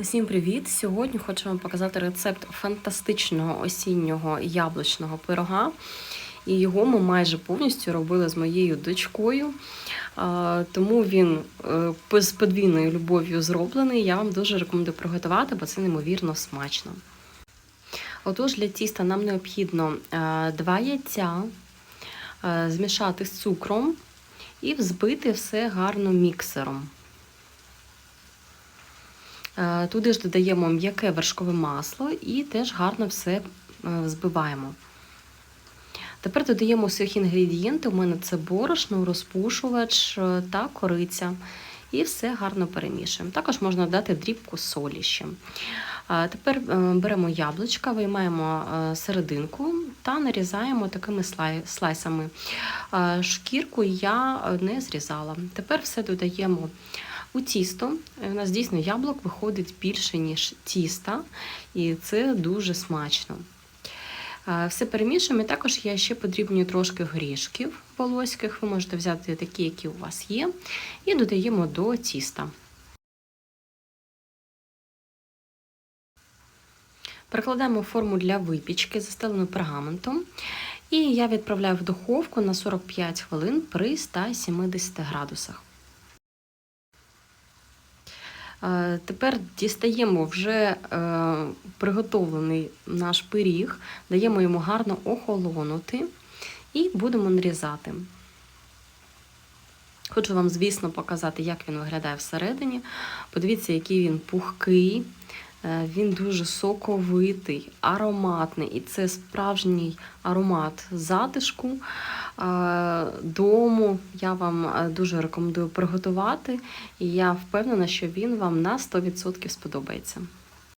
Усім привіт! Сьогодні хочу вам показати рецепт фантастичного осіннього яблучного пирога. І його ми майже повністю робили з моєю дочкою. Тому він е, з подвійною любов'ю зроблений. Я вам дуже рекомендую приготувати, бо це неймовірно смачно. Отож, для тіста нам необхідно е, два яйця е, змішати з цукром і взбити все гарно міксером. Е, Туди ж додаємо м'яке вершкове масло і теж гарно все е, взбиваємо. Тепер додаємо сухі інгредієнти. У мене це борошно, розпушувач е, та кориця. І все гарно перемішуємо. Також можна додати дрібку солі ще. Тепер беремо яблучка, виймаємо серединку та нарізаємо такими слайсами. Шкірку я не зрізала. Тепер все додаємо у тісто. Е, У нас дійсно яблук виходить більше, ніж тіста, і це дуже смачно. Все перемішуємо. І також я ще подрібнюю трошки горішків волоських. Ви можете взяти такі, які у вас є, і додаємо до тіста. Перекладаємо форму для випічки, застелену пергаментом. І я відправляю в духовку на 45 хвилин при 170 градусах. Е, Тепер дістаємо вже е, приготовлений наш пиріг, даємо йому гарно охолонути і будемо нарізати. Хочу вам, звісно, показати, як він виглядає всередині. Подивіться, який він пухкий, він дуже соковитий, ароматний. І це справжній аромат затишку е, дому. Я вам е, дуже рекомендую приготувати, і я впевнена, що він вам на 100% сподобається.